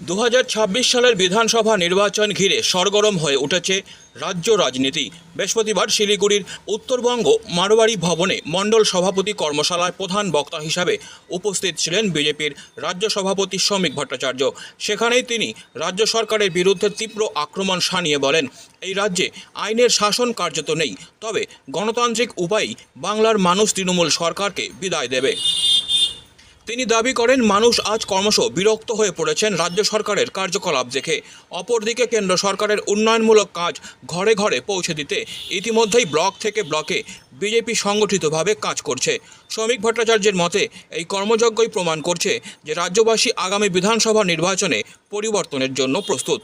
দু হাজার ছাব্বিশ সালের বিধানসভা নির্বাচন ঘিরে সরগরম হয়ে উঠেছে রাজ্য রাজনীতি। বৃহস্পতিবার শিলিগুড়ির উত্তরবঙ্গ মারোয়ারি ভবনে মণ্ডল সভাপতি কর্মশালায় প্রধান বক্তা হিসাবে উপস্থিত ছিলেন বিজেপির রাজ্য সভাপতি শ্রমিক ভট্টাচার্য। সেখানেই তিনি রাজ্য সরকারের বিরুদ্ধে তীব্র আক্রমণ সানিয়ে বলেন, এই রাজ্যে আইনের শাসন কার্যত নেই, তবে গণতান্ত্রিক উপায়েই বাংলার মানুষ তৃণমূল সরকারকে বিদায় দেবে। তিনি দাবি করেন, মানুষ আজ কর্মশ বিরক্ত হয়ে পড়েছেন রাজ্য সরকারের কার্যকলাপ দেখে। অপরদিকে কেন্দ্র সরকারের উন্নয়নমূলক কাজ ঘরে ঘরে পৌঁছে দিতে ইতিমধ্যেই ব্লক থেকে ব্লকে বিজেপি সংগঠিতভাবে কাজ করছে। শ্রমিক ভট্টাচার্যের মতে, এই কর্মযজ্ঞই প্রমাণ করছে যে রাজ্যবাসী আগামী বিধানসভা নির্বাচনে পরিবর্তনের জন্য প্রস্তুত।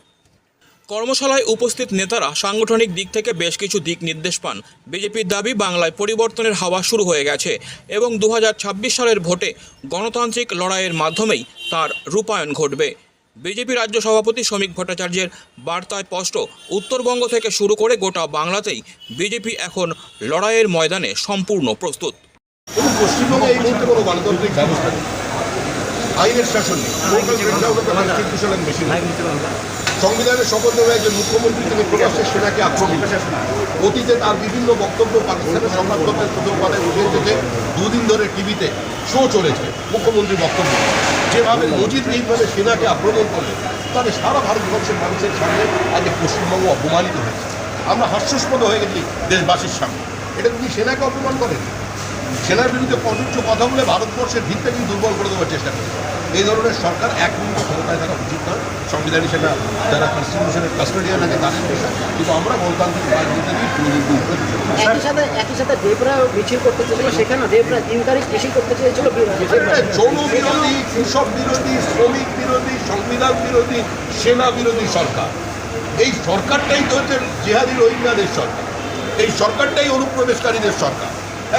কর্মশালায় উপস্থিত নেতারা সাংগঠনিক দিক থেকে বেশ কিছু দিক নির্দেশ পান। বিজেপির দাবি, বাংলায় পরিবর্তনের হাওয়া শুরু হয়ে গেছে এবং দু হাজার ছাব্বিশ সালের ভোটে গণতান্ত্রিক লড়াইয়ের মাধ্যমেই তার রূপায়ণ ঘটবে। বিজেপি রাজ্য সভাপতি শ্রমিক ভট্টাচার্যের বার্তায় স্পষ্ট, উত্তরবঙ্গ থেকে শুরু করে গোটা বাংলাতেই বিজেপি এখন লড়াইয়ের ময়দানে সম্পূর্ণ প্রস্তুত। আইনের শাসন নেই। সংবিধানের শপথ নেওয়া একজন মুখ্যমন্ত্রী, তিনি প্রকাশ্যে সেনাকে আক্রমণ। অতীতে তার বিভিন্ন বক্তব্য পাকিস্তানের সংবাদপত্রের প্রথম পাতায় উঠে এসেছে। দুদিন ধরে টিভিতে শো চলেছে মুখ্যমন্ত্রী বক্তব্য। যেভাবে মজিদ এইভাবে সেনাকে আক্রমণ করলেন তাহলে সারা ভারতবর্ষের মানুষের সামনে আজ পশ্চিমবঙ্গ অপমানিত হয়েছে। আমরা হাস্যস্পদ হয়ে গেছি দেশবাসীর সামনে। এটা তিনি সেনাকে অপমান করেন সেনার বিরুদ্ধে কঠোর কথা বলে ভারতবর্ষের ভিতটা কিন্তু দুর্বল করে দেওয়ার চেষ্টা করেছে। এই ধরনের সরকার এক মিনিট ক্ষমতায় থাকা উচিত নয়। সংবিধান সেনা যারা কনস্টিটিউশনের কাস্টোডিয়ান আছে তাদের পেশা কিন্তু আমরা গণতান্ত্রিক রাজনীতি নিয়ে। একই সাথে একই সাথে দেবরা মিছিল করতে চেয়েছিল সেখানে দেবরা তারিখ মিছিল করতে চেয়েছিল। যৌন বিরোধী কৃষক বিরোধী শ্রমিক বিরোধী সংবিধান বিরোধী সেনা বিরোধী সরকার। এই সরকারটাই তো হচ্ছে জেহাদি রোহিঙ্গাদের সরকার। এই সরকারটাই অনুপ্রবেশকারীদের সরকার।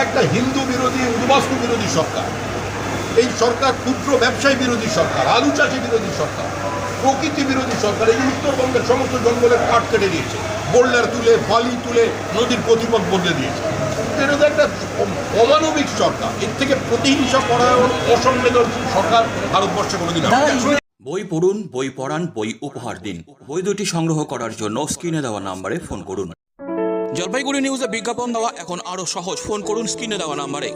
একটা হিন্দু বিরোধী উদ্বাস্তু বিরোধী সরকার। এই সরকার ক্ষুদ্র ব্যবসায়ী বিরোধী সরকার আলু চাষি বিরোধী সরকার প্রকৃতি বিরোধী সরকার এই উত্তরবঙ্গের সমস্ত জঙ্গলের কাঠ কেটে দিয়েছে বোল্ডার তুলে বালি তুলে নদীর গতিপথ বদলে দিয়েছে। এটা তো একটা অমানবিক সরকার এর থেকে প্রতিহিংসা পরায়ণ অসংবেদনশীল সরকার ভারতবর্ষে কোনোদিন বই পড়ুন বই পড়ান বই উপহার দিন। বই দুটি সংগ্রহ করার জন্য স্ক্রিনে দেওয়া নাম্বারে ফোন করুন। জলপাইগুড়ি নিউজে বিজ্ঞাপন দেওয়া এখন আরও সহজ। ফোন করুন স্ক্রিনে দেওয়া নাম্বারে।